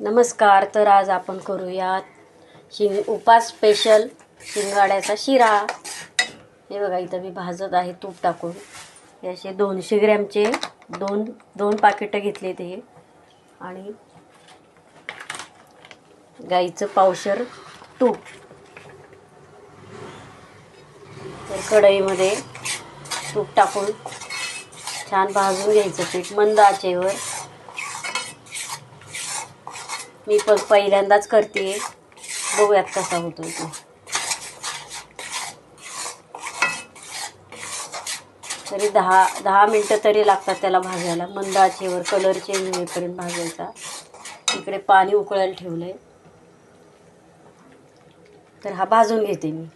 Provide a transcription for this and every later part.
नमस्कार तर आज आपण करूयात शिंग उपास स्पेशल शिंगाड्याचा शिरा. हे बघा इथं मी भाजत आहे तूप टाकून. हे असे दोनशे ग्रॅमचे दोन दोन पाकिटं घेतले ते. आणि गाईचं पावशर तूप. तर कढईमध्ये तूप टाकून छान भाजून घ्यायचं पीठ मंद आचेवर. मी पण पहिल्यांदाच करते. बघूयात कसा होतो तो. तरी दहा दहा मिनटं तरी लागतात त्याला भाजायला. मंद आचेवर कलर चेंज होईपर्यंत भाजायचा. इकडे पाणी उकळायला ठेवलंय. तर हा भाजून घेते मी.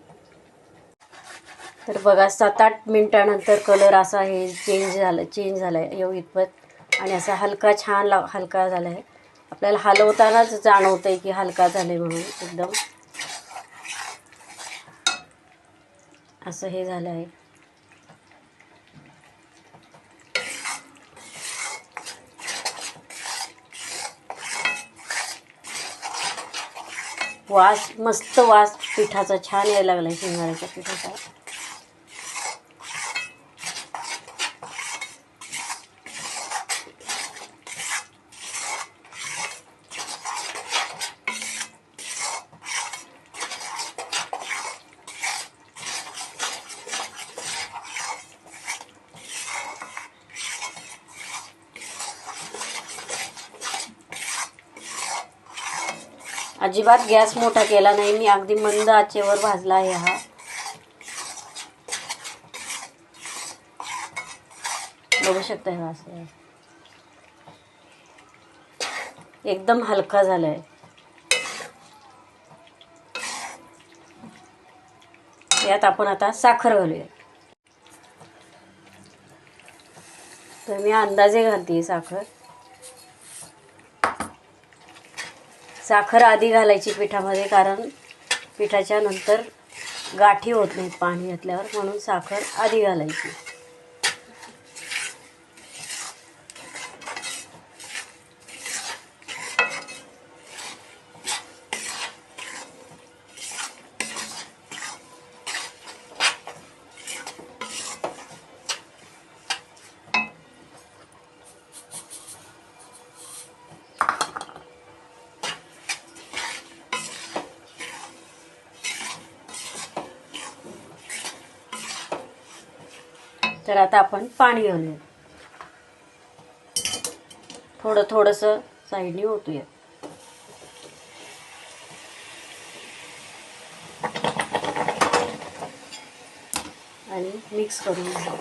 तर बघा सात आठ मिनटानंतर कलर असा हे चेंज झालं चेंज झाला आहे येऊ इतपत आणि असा हलका छान ला हलका झाला आहे आपल्याला हलवतानाच जाणवतं आहे की हलका झालं आहे म्हणून एकदम. असं हे झालं आहे. वास मस्त वास पिठाचा छान यायला लागला आहे शिंगाऱ्याच्या पिठाचा. अजिबात गॅस मोठा केला नाही. मी अगदी मंद आचेवर भाजला आहे हा. बघू शकता हा असं? एकदम हलका झालाय. यात आपण आता साखर घालूया. तर मी अंदाजे घालते साखर. साखर आधी घालायची पिठामध्ये कारण पिठाच्या नंतर गाठी होत नाहीत पाणी घातल्यावर म्हणून साखर आधी घालायची. तर आता आपण पाणी घालूया. थोडं थोडंसं साईडने ओतूया. आणि मिक्स करून घ्या.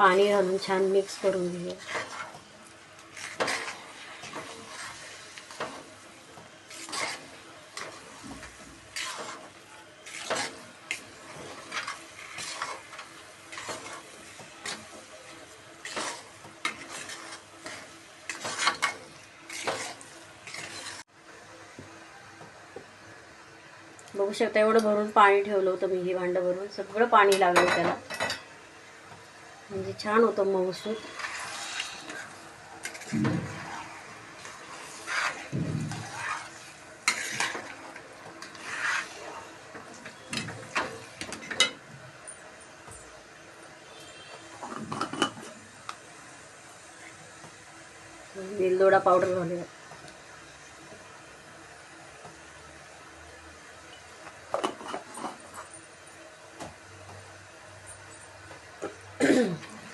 पाणी घालून छान मिक्स करून घेऊया. बघू शकता एवढं भरून पाणी ठेवलं होतं मी हे भांडं भरून. सगळं पाणी लागलं त्याला. म्हणजे छान होतं मऊसूत वेलदोडा पावडर घालूया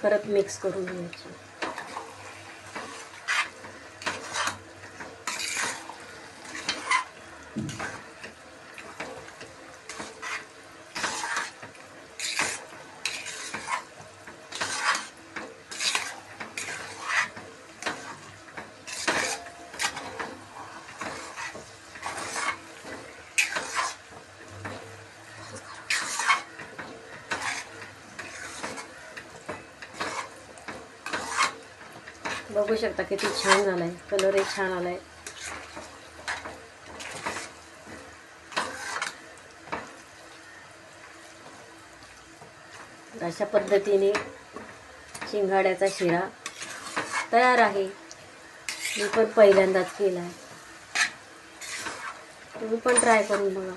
परत मिक्स करून घ्यायची. बघू शकता किती छान झाला आहे कलरही छान आला आहे अशा पद्धतीने शिंगाड्याचा शिरा तयार आहे. मी पण पहिल्यांदाच केला आहे तुम्ही पण ट्राय करून बघा.